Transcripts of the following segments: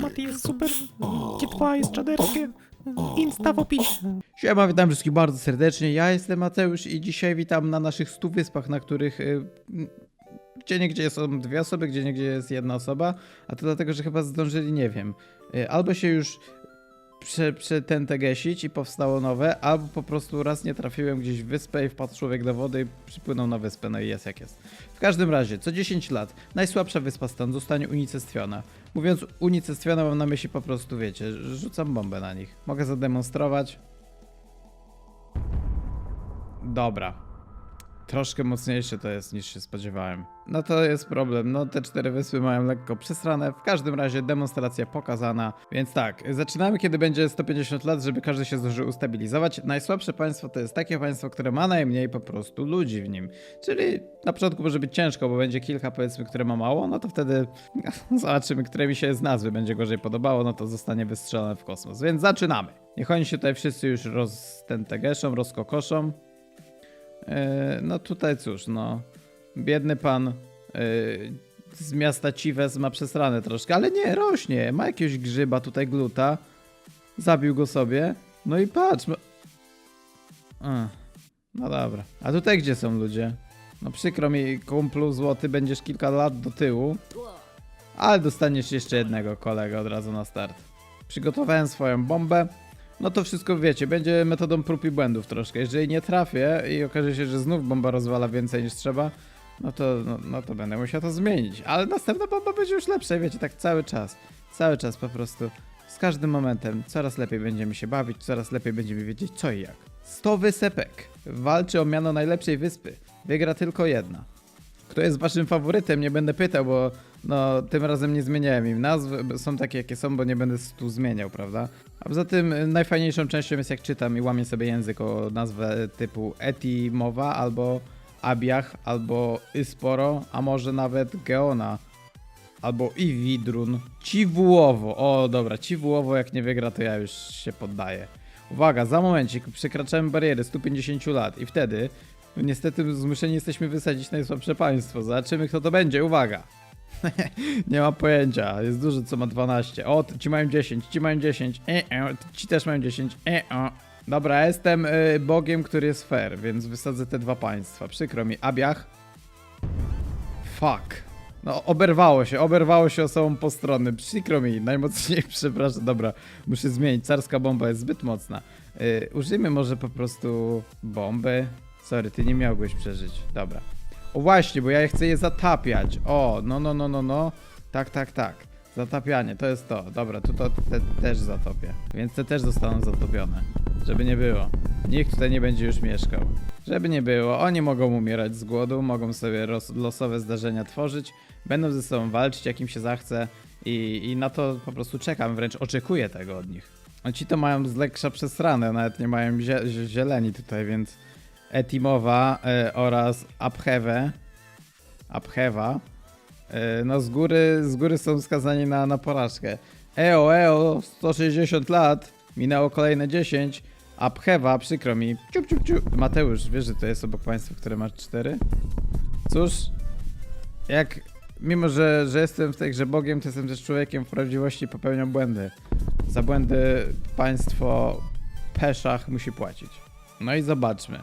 Mati jest super, Kitwa jest czaderskie, Insta w opisie. Siema, witam wszystkich bardzo serdecznie. Ja jestem Mateusz i dzisiaj witam na naszych stu wyspach, na których y, gdzie niegdzie są dwie osoby, gdzie niegdzie jest jedna osoba, a to dlatego, że chyba zdążyli, nie wiem, y, albo się już prze, przetętegesić i powstało nowe, albo po prostu raz nie trafiłem gdzieś w wyspę i wpadł człowiek do wody i przypłynął na wyspę, no i jest jak jest. W każdym razie, co 10 lat, najsłabsza wyspa stąd zostanie unicestwiona. Mówiąc unicestwiona mam na myśli po prostu, wiecie, rzucam bombę na nich. Mogę zademonstrować. Dobra. Troszkę mocniejsze to jest niż się spodziewałem. No to jest problem. No te cztery wyspy mają lekko przesrane. W każdym razie demonstracja pokazana. Więc tak, zaczynamy kiedy będzie 150 lat, żeby każdy się zdążył ustabilizować. Najsłabsze państwo to jest takie państwo, które ma najmniej po prostu ludzi w nim. Czyli na początku może być ciężko, bo będzie kilka powiedzmy, które ma mało, no to wtedy zobaczymy, które mi się z nazwy będzie gorzej podobało, no to zostanie wystrzelone w kosmos. Więc zaczynamy. Niech oni się tutaj wszyscy już roztentegeszą, rozkokoszą. Yy, no tutaj cóż, no. Biedny pan yy, z miasta Cives ma przesrane troszkę, ale nie, rośnie. Ma jakiegoś grzyba tutaj gluta. Zabił go sobie. No i patrz. A, no dobra. A tutaj gdzie są ludzie? No przykro mi, kumplu złoty, będziesz kilka lat do tyłu. Ale dostaniesz jeszcze jednego kolegę od razu na start. Przygotowałem swoją bombę. No to wszystko wiecie, będzie metodą prób i błędów troszkę. Jeżeli nie trafię i okaże się, że znów bomba rozwala więcej niż trzeba, no to, no, no to będę musiał to zmienić. Ale następna bomba będzie już lepsza, wiecie, tak cały czas. Cały czas po prostu. Z każdym momentem coraz lepiej będziemy się bawić, coraz lepiej będziemy wiedzieć co i jak. 100 wysepek. Walczy o miano najlepszej wyspy. Wygra tylko jedna. Kto jest waszym faworytem? Nie będę pytał, bo no tym razem nie zmieniałem im nazw. Są takie jakie są, bo nie będę tu zmieniał, prawda? A poza tym y, najfajniejszą częścią jest jak czytam i łamię sobie język o nazwę typu Etimowa albo Abiach, albo Isporo, a może nawet Geona. Albo Iwidrun. Ciwułowo. O, dobra, Ciwułowo jak nie wygra, to ja już się poddaję. Uwaga, za momencik przekraczamy bariery 150 lat i wtedy niestety zmuszeni jesteśmy wysadzić najsłabsze państwo. Zobaczymy kto to będzie, uwaga. nie ma pojęcia, jest dużo co ma 12. O, ci mają 10, ci mają 10, e, e, ci też mają 10, e, e. Dobra, jestem y, bogiem, który jest fair, więc wysadzę te dwa państwa. Przykro mi, Abiach. Fuck. No, oberwało się, oberwało się osobą postronnym. Przykro mi, najmocniej przepraszam. Dobra, muszę zmienić. Carska bomba jest zbyt mocna. Yy, użyjmy może po prostu bomby. Sorry, ty nie miałbyś przeżyć. Dobra. O właśnie, bo ja chcę je zatapiać. O, no, no, no, no, no. Tak, tak, tak. Zatapianie, to jest to. Dobra, tu to te, też zatopię. Więc te też zostaną zatopione. Żeby nie było. Nikt tutaj nie będzie już mieszkał. Żeby nie było, oni mogą umierać z głodu, mogą sobie losowe zdarzenia tworzyć, będą ze sobą walczyć, jak im się zachce i, i na to po prostu czekam, wręcz oczekuję tego od nich. A ci to mają z lekka przesrane, nawet nie mają zie- zie- zieleni tutaj, więc Etimowa e, oraz Abhewe, Abhewa, e, no z góry, z góry są skazani na, na porażkę. Eo, eo, 160 lat, minęło kolejne 10, Abhewa, przykro mi. Ciup, ciup, ciup. Mateusz, wiesz, że to jest obok państwa, które masz 4? Cóż, jak, mimo że, że jestem w tej grze Bogiem, to jestem też człowiekiem, w prawdziwości popełniam błędy. Za błędy państwo peszach musi płacić. No i zobaczmy.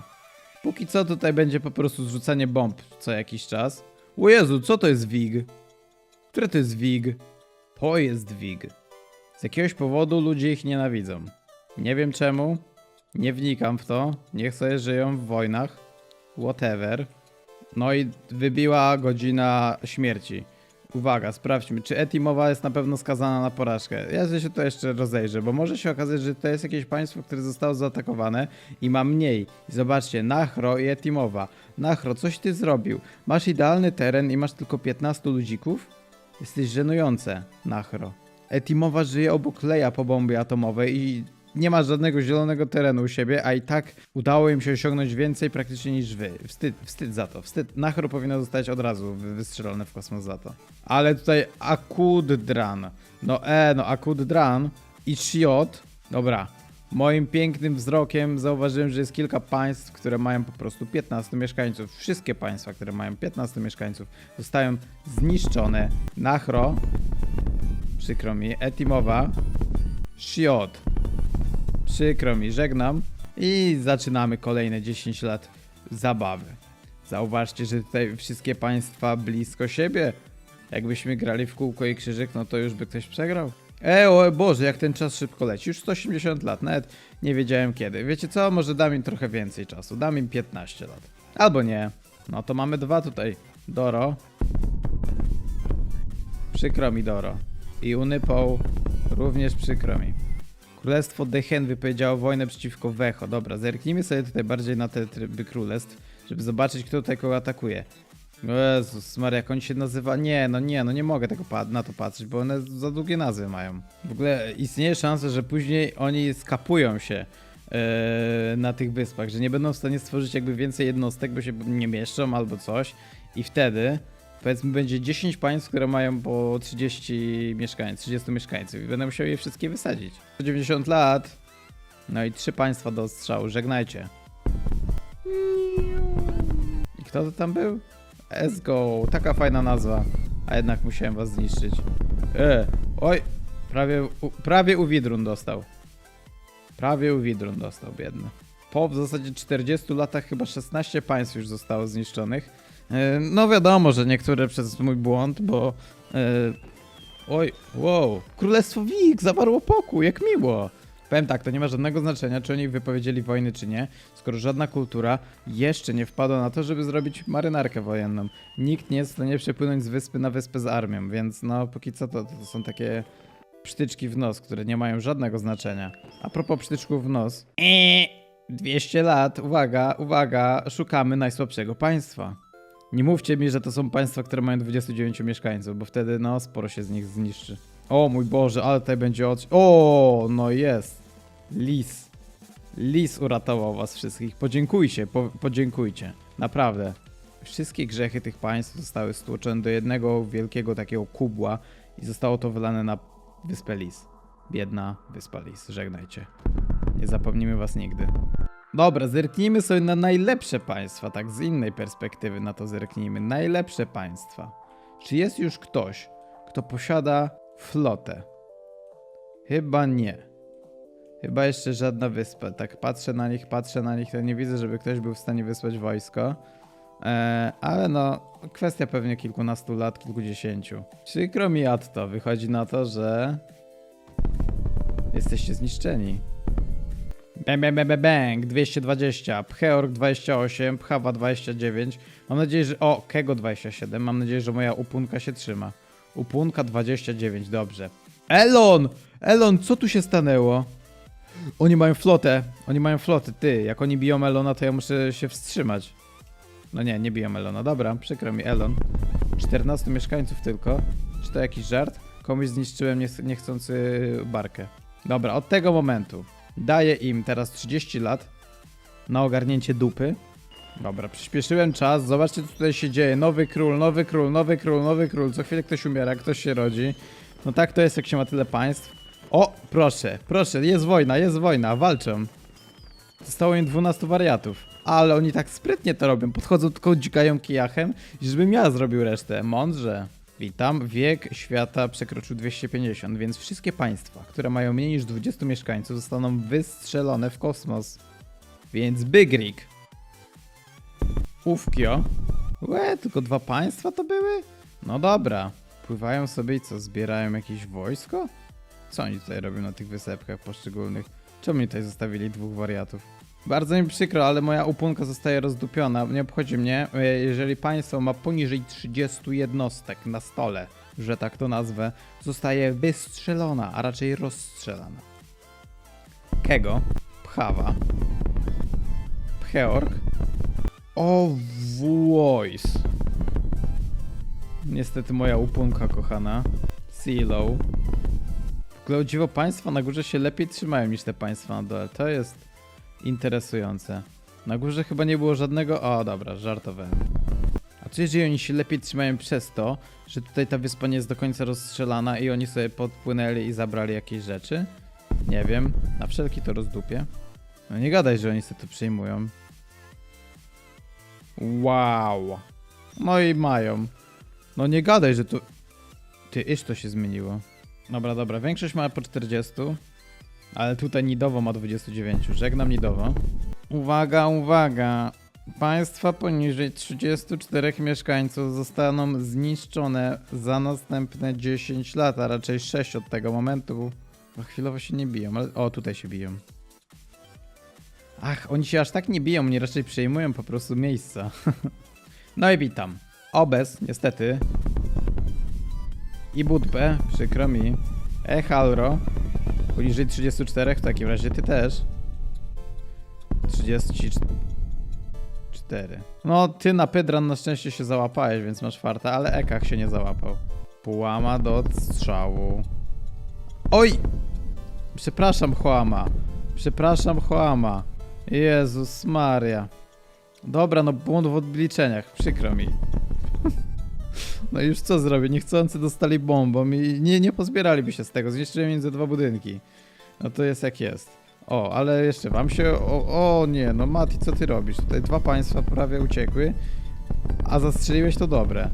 Póki co tutaj będzie po prostu zrzucanie bomb co jakiś czas. O Jezu, co to jest WIG? Które to jest WIG? To jest WIG. Z jakiegoś powodu ludzie ich nienawidzą. Nie wiem czemu. Nie wnikam w to. Niech sobie żyją w wojnach. Whatever. No i wybiła godzina śmierci. Uwaga, sprawdźmy, czy Etimowa jest na pewno skazana na porażkę. Ja się to jeszcze rozejrzę, bo może się okazać, że to jest jakieś państwo, które zostało zaatakowane i ma mniej. I zobaczcie, Nachro i Etimowa. Nachro, coś ty zrobił. Masz idealny teren i masz tylko 15 ludzików? Jesteś żenujące, Nachro. Etimowa żyje obok Leja po bombie atomowej i nie ma żadnego zielonego terenu u siebie, a i tak udało im się osiągnąć więcej praktycznie niż wy. Wstyd, wstyd za to. Wstyd. Nachro powinno zostać od razu wy- wystrzelone w kosmos za to. Ale tutaj Akuddran. No e, no Akuddran i Shiot. Dobra. Moim pięknym wzrokiem zauważyłem, że jest kilka państw, które mają po prostu 15 mieszkańców. Wszystkie państwa, które mają 15 mieszkańców, zostają zniszczone. Nachro Przykro mi. Etimowa. Shiot. Przykro mi, żegnam. I zaczynamy kolejne 10 lat zabawy. Zauważcie, że tutaj wszystkie państwa blisko siebie. Jakbyśmy grali w kółko i krzyżyk, no to już by ktoś przegrał. E, o Boże, jak ten czas szybko leci. Już 180 lat, nawet nie wiedziałem kiedy. Wiecie co, może dam im trochę więcej czasu. Dam im 15 lat. Albo nie. No to mamy dwa tutaj. Doro. Przykro mi, Doro. I Unypoł również przykro mi. Królestwo Dehen wypowiedziało wojnę przeciwko Wecho. Dobra, zerknijmy sobie tutaj bardziej na te tryby królestw, żeby zobaczyć, kto tutaj kogo atakuje. Jezus Maria, jak on się nazywa? Nie, no nie, no nie mogę tego na to patrzeć, bo one za długie nazwy mają. W ogóle istnieje szansa, że później oni skapują się e, na tych wyspach, że nie będą w stanie stworzyć jakby więcej jednostek, bo się nie mieszczą albo coś i wtedy powiedzmy będzie 10 państw, które mają po 30 mieszkańców, 30 mieszkańców i będę musiał je wszystkie wysadzić. 90 lat, no i trzy państwa do strzału, żegnajcie. I kto to tam był? Let's go, taka fajna nazwa, a jednak musiałem was zniszczyć. E, oj, prawie, u, prawie dostał. Prawie u Widrun dostał, biedny. Po w zasadzie 40 latach chyba 16 państw już zostało zniszczonych. No wiadomo, że niektóre przez mój błąd, bo... E, oj, wow, Królestwo Wik zawarło pokój, jak miło. Powiem tak, to nie ma żadnego znaczenia, czy oni wypowiedzieli wojny, czy nie, skoro żadna kultura jeszcze nie wpadła na to, żeby zrobić marynarkę wojenną. Nikt nie jest w stanie przepłynąć z wyspy na wyspę z armią, więc no póki co to, to są takie psztyczki w nos, które nie mają żadnego znaczenia. A propos psztyczków w nos. Eee, 200 lat, uwaga, uwaga, szukamy najsłabszego państwa. Nie mówcie mi, że to są państwa, które mają 29 mieszkańców, bo wtedy no sporo się z nich zniszczy. O mój Boże, ale tutaj będzie od... O, no jest. Lis. Lis uratował was wszystkich. Podziękujcie, po, podziękujcie. Naprawdę. Wszystkie grzechy tych państw zostały stłoczone do jednego wielkiego takiego kubła i zostało to wylane na wyspę Lis. Biedna wyspa Lis. Żegnajcie. Nie zapomnimy was nigdy. Dobra, zerknijmy sobie na najlepsze państwa, tak z innej perspektywy na to zerknijmy. Najlepsze państwa. Czy jest już ktoś, kto posiada flotę? Chyba nie. Chyba jeszcze żadna wyspa. Tak patrzę na nich, patrzę na nich, to nie widzę, żeby ktoś był w stanie wysłać wojsko. E, ale no, kwestia pewnie kilkunastu lat, kilkudziesięciu. Przykro mi to, wychodzi na to, że jesteście zniszczeni. Bang, bang, bang, bang, bang, 220, Pcheorg 28, Pchawa 29. Mam nadzieję, że... O, Kego 27. Mam nadzieję, że moja upunka się trzyma. Upunka 29, dobrze. Elon! Elon, co tu się stanęło? Oni mają flotę. Oni mają flotę. Ty, jak oni biją Elona, to ja muszę się wstrzymać. No nie, nie biją Elona. Dobra, przykro mi, Elon. 14 mieszkańców tylko. Czy to jakiś żart? Komuś zniszczyłem niech- niechcący barkę. Dobra, od tego momentu daję im teraz 30 lat na ogarnięcie dupy. Dobra, przyspieszyłem czas. Zobaczcie, co tutaj się dzieje. Nowy król, nowy król, nowy król, nowy król. Co chwilę ktoś umiera, ktoś się rodzi. No tak to jest, jak się ma tyle państw. O, proszę, proszę, jest wojna, jest wojna, walczą. Zostało im 12 wariatów. Ale oni tak sprytnie to robią. Podchodzą tylko dzikają kijachem, żebym ja zrobił resztę. Mądrze. Witam. Wiek świata przekroczył 250, więc wszystkie państwa, które mają mniej niż 20 mieszkańców, zostaną wystrzelone w kosmos. Więc Big Rig. Ufkio. Łe, tylko dwa państwa to były? No dobra. Pływają sobie i co, zbierają jakieś wojsko? Co oni tutaj robią na tych wysepkach poszczególnych? Czemu mi tutaj zostawili dwóch wariatów? Bardzo mi przykro, ale moja upunka zostaje rozdupiona. Nie obchodzi mnie, e, jeżeli państwo ma poniżej 30 jednostek na stole, że tak to nazwę, zostaje wystrzelona, a raczej rozstrzelana. Kego? Pchawa. Pcheorg. O, Voice. Niestety moja upunka kochana. Silo. W ogóle dziwo państwa na górze się lepiej trzymają niż te państwa na dole. To jest interesujące. Na górze chyba nie było żadnego... O, dobra, żartowałem. A co jeżeli oni się lepiej trzymają przez to, że tutaj ta wyspa nie jest do końca rozstrzelana i oni sobie podpłynęli i zabrali jakieś rzeczy? Nie wiem. Na wszelki to rozdupię. No nie gadaj, że oni sobie to przyjmują. Wow. No i mają. No nie gadaj, że to... Ty, iż to się zmieniło. Dobra, dobra, większość ma po 40, ale tutaj Nidowo ma 29. Żegnam Nidowo. Uwaga, uwaga! Państwa poniżej 34 mieszkańców zostaną zniszczone za następne 10 lat, a raczej 6 od tego momentu. Bo chwilowo się nie biją, ale... O, tutaj się biją. Ach, oni się aż tak nie biją, oni raczej przejmują po prostu miejsca. no i witam. Obez, niestety. I Budbę, przykro mi. E, Halro. Poniżej 34, w takim razie ty też. 34. No, ty na Pydran na szczęście się załapałeś, więc masz farta, ale Ekach się nie załapał. Pułama do strzału. Oj! Przepraszam, Chłama. Przepraszam, Chłama. Jezus Maria. Dobra, no błąd w odliczeniach, przykro mi. No już co zrobię? Niechcący dostali bombą i nie, nie pozbieraliby się z tego. Zniszczyłem między dwa budynki. No to jest jak jest. O, ale jeszcze wam się... O, o nie, no Mati, co ty robisz? Tutaj dwa państwa prawie uciekły, a zastrzeliłeś to dobre.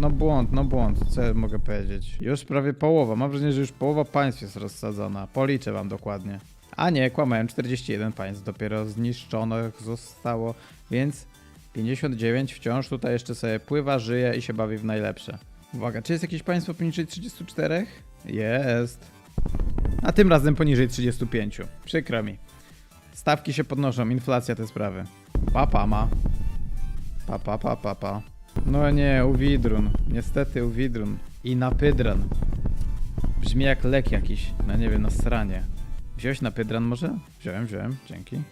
No błąd, no błąd, co ja mogę powiedzieć? Już prawie połowa, mam wrażenie, że już połowa państw jest rozsadzona. Policzę wam dokładnie. A nie, kłamałem, 41 państw dopiero zniszczonych zostało, więc 59 wciąż tutaj jeszcze sobie pływa, żyje i się bawi w najlepsze. Uwaga, czy jest jakieś państwo poniżej 34? Jest. A tym razem poniżej 35. Przykro mi. Stawki się podnoszą, inflacja te sprawy. Papa ma. Pa, pa, pa, pa, pa. No nie, uwidrun. Niestety uwidrun. I napydran. Brzmi jak lek jakiś. No nie wiem, na sranie. Wziąłeś napydran może? Wziąłem, wziąłem. Dzięki.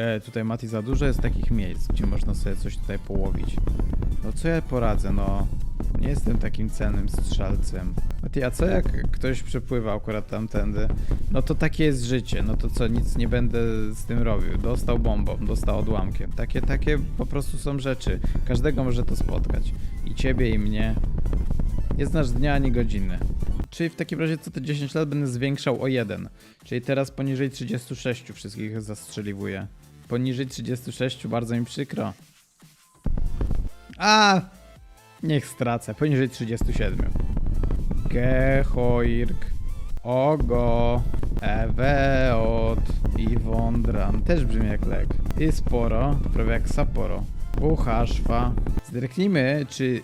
E, tutaj Mati za dużo jest takich miejsc, gdzie można sobie coś tutaj połowić. No co ja poradzę, no. Nie jestem takim cennym strzelcem. Mati, a co jak ktoś przepływa akurat tamtędy? No to takie jest życie, no to co, nic nie będę z tym robił. Dostał bombą, dostał odłamkiem. Takie, takie po prostu są rzeczy. Każdego może to spotkać. I ciebie, i mnie. Nie znasz dnia ani godziny. Czyli w takim razie co te 10 lat będę zwiększał o 1. Czyli teraz poniżej 36 wszystkich zastrzeliwuję. Poniżej 36 bardzo mi przykro. A! Niech stracę. Poniżej 37. Gehoirk. Ogo. Eweot. I Wondran. Też brzmi jak lek. I sporo. Prawie jak Sapporo. Uchaszwa. Zerknijmy, czy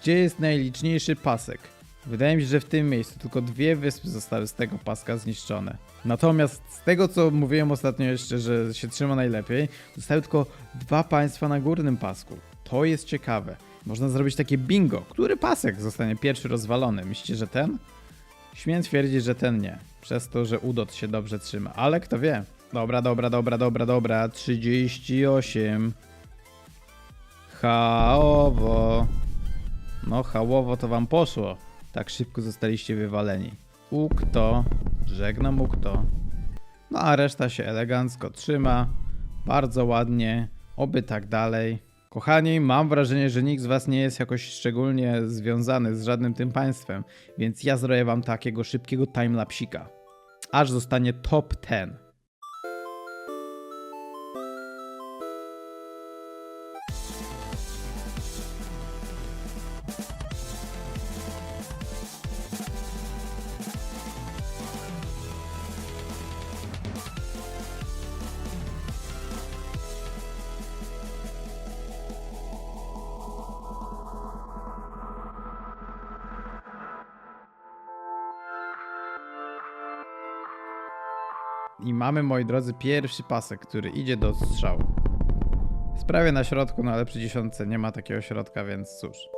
gdzie jest najliczniejszy pasek. Wydaje mi się, że w tym miejscu tylko dwie wyspy zostały z tego paska zniszczone. Natomiast z tego, co mówiłem ostatnio jeszcze, że się trzyma najlepiej, zostały tylko dwa państwa na górnym pasku. To jest ciekawe. Można zrobić takie bingo. Który pasek zostanie pierwszy rozwalony? Myślicie, że ten? Śmiem twierdzić, że ten nie. Przez to, że Udot się dobrze trzyma. Ale kto wie? Dobra, dobra, dobra, dobra, dobra. 38. Chaowo. No, hałowo to wam poszło. Tak szybko zostaliście wywaleni. Ukto, żegnam Ukto. No a reszta się elegancko trzyma. Bardzo ładnie. Oby tak dalej. Kochani, mam wrażenie, że nikt z was nie jest jakoś szczególnie związany z żadnym tym państwem, więc ja zrobię wam takiego szybkiego timelapsika. Aż zostanie top 10. I mamy, moi drodzy, pierwszy pasek, który idzie do strzału. Jest prawie na środku, no ale przy dziesiątce nie ma takiego środka, więc cóż.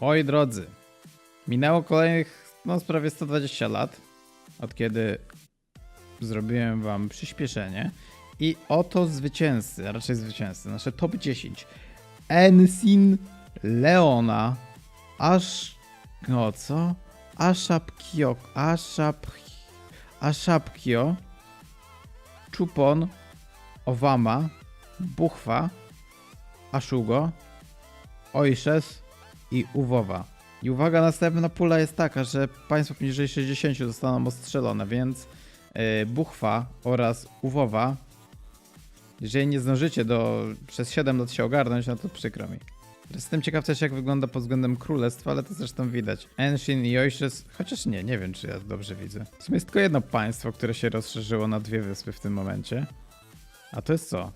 Moi drodzy, minęło kolejnych, no prawie 120 lat, od kiedy zrobiłem wam przyspieszenie. I oto zwycięzcy, a raczej zwycięzcy, nasze top 10. Ensin Leona, aż, no co? Ashapkio, Ashap, Ashapkio, Chupon, Owama, Buchwa, Aszugo, Ojszes i Uwowa. I uwaga, następna pula jest taka, że państwa poniżej 60 zostaną ostrzelone, więc yy, Buchwa oraz Uwowa, jeżeli nie zdążycie do przez 7 lat się ogarnąć, no to przykro mi. Jestem ciekaw też jak wygląda pod względem królestwa, ale to zresztą widać. Enshin i Ojszes, chociaż nie, nie wiem czy ja dobrze widzę. W sumie jest tylko jedno państwo, które się rozszerzyło na dwie wyspy w tym momencie. A to jest co?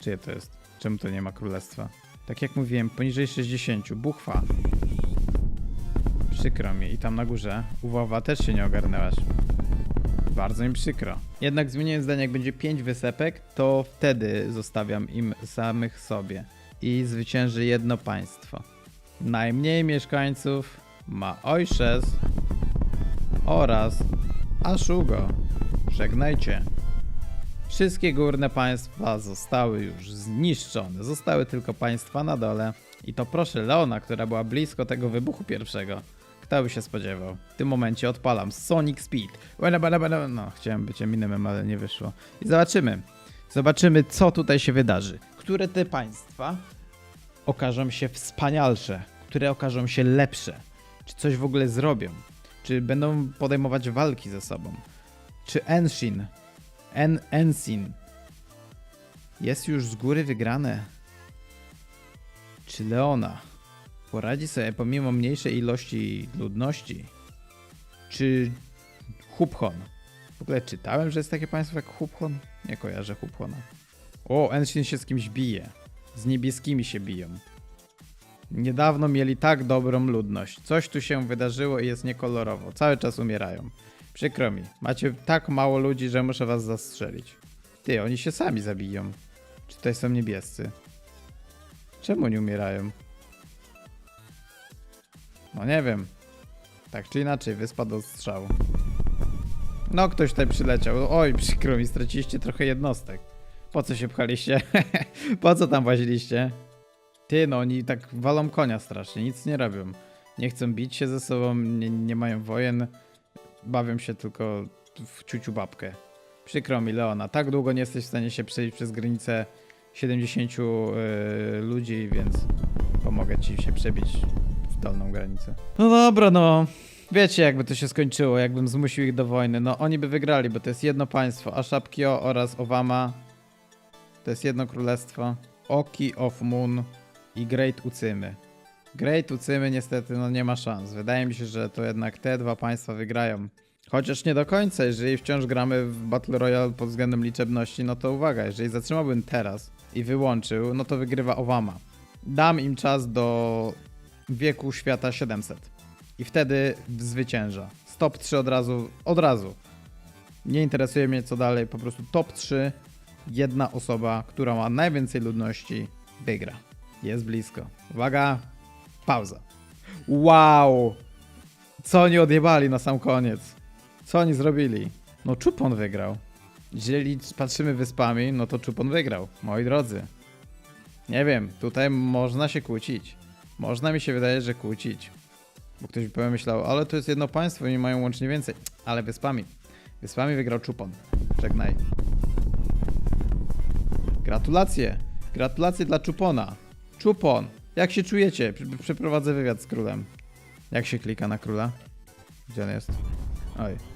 Czyje to jest? Czemu to nie ma królestwa? Tak jak mówiłem, poniżej 60, Buchwa. Przykro mi. I tam na górze, Uwowa też się nie ogarnęłaś. Bardzo mi przykro. Jednak zmieniłem zdanie, jak będzie 5 wysepek, to wtedy zostawiam im samych sobie. I zwycięży jedno państwo. Najmniej mieszkańców ma Ojszes oraz Aszugo. Żegnajcie. Wszystkie górne państwa zostały już zniszczone. Zostały tylko państwa na dole. I to proszę Leona, która była blisko tego wybuchu pierwszego. Kto by się spodziewał? W tym momencie odpalam Sonic Speed. No, chciałem być Eminemem, ale nie wyszło. I zobaczymy. Zobaczymy, co tutaj się wydarzy. Które te państwa okażą się wspanialsze? Które okażą się lepsze? Czy coś w ogóle zrobią? Czy będą podejmować walki ze sobą? Czy Enshin En Ensin jest już z góry wygrane? Czy Leona poradzi sobie pomimo mniejszej ilości ludności? Czy Hubhon? W ogóle czytałem, że jest takie państwo jak Hubhon? Nie kojarzę Hubhona. O, Enshin się z kimś bije. Z niebieskimi się biją. Niedawno mieli tak dobrą ludność. Coś tu się wydarzyło i jest niekolorowo. Cały czas umierają. Przykro mi. Macie tak mało ludzi, że muszę was zastrzelić. Ty, oni się sami zabiją. Czy tutaj są niebiescy? Czemu nie umierają? No nie wiem. Tak czy inaczej, wyspa do strzału. No, ktoś tutaj przyleciał. Oj, przykro mi, straciliście trochę jednostek. Po co się pchaliście? po co tam łaziliście? Ty, no oni tak walą konia strasznie, nic nie robią. Nie chcą bić się ze sobą, nie, nie mają wojen. Bawią się tylko w ciuciu babkę. Przykro mi, Leona, tak długo nie jesteś w stanie się przejść przez granicę 70 y, ludzi, więc pomogę ci się przebić w dolną granicę. No dobra, no. Wiecie, jakby to się skończyło, jakbym zmusił ich do wojny. No, oni by wygrali, bo to jest jedno państwo. Ashapkio oraz Owama to jest jedno królestwo. Oki of Moon i Great Ucymy. Great Ucymy niestety no nie ma szans. Wydaje mi się, że to jednak te dwa państwa wygrają. Chociaż nie do końca, jeżeli wciąż gramy w Battle Royale pod względem liczebności, no to uwaga, jeżeli zatrzymałbym teraz i wyłączył, no to wygrywa Owama. Dam im czas do wieku świata 700. I wtedy zwycięża. Stop 3 od razu, od razu. Nie interesuje mnie co dalej, po prostu top 3. Jedna osoba, która ma najwięcej ludności, wygra. Jest blisko. Uwaga, pauza. Wow! Co oni odjebali na sam koniec? Co oni zrobili? No Czupon wygrał. Jeżeli patrzymy wyspami, no to Czupon wygrał. Moi drodzy. Nie wiem, tutaj można się kłócić. Można mi się wydaje, że kłócić. Bo ktoś by pomyślał, ale to jest jedno państwo i mają łącznie więcej. Ale wyspami. Wyspami wygrał Czupon. Żegnaj. Gratulacje. Gratulacje dla Czupona. Czupon, jak się czujecie? Prze- Przeprowadzę wywiad z królem. Jak się klika na króla? Gdzie on jest? Oj.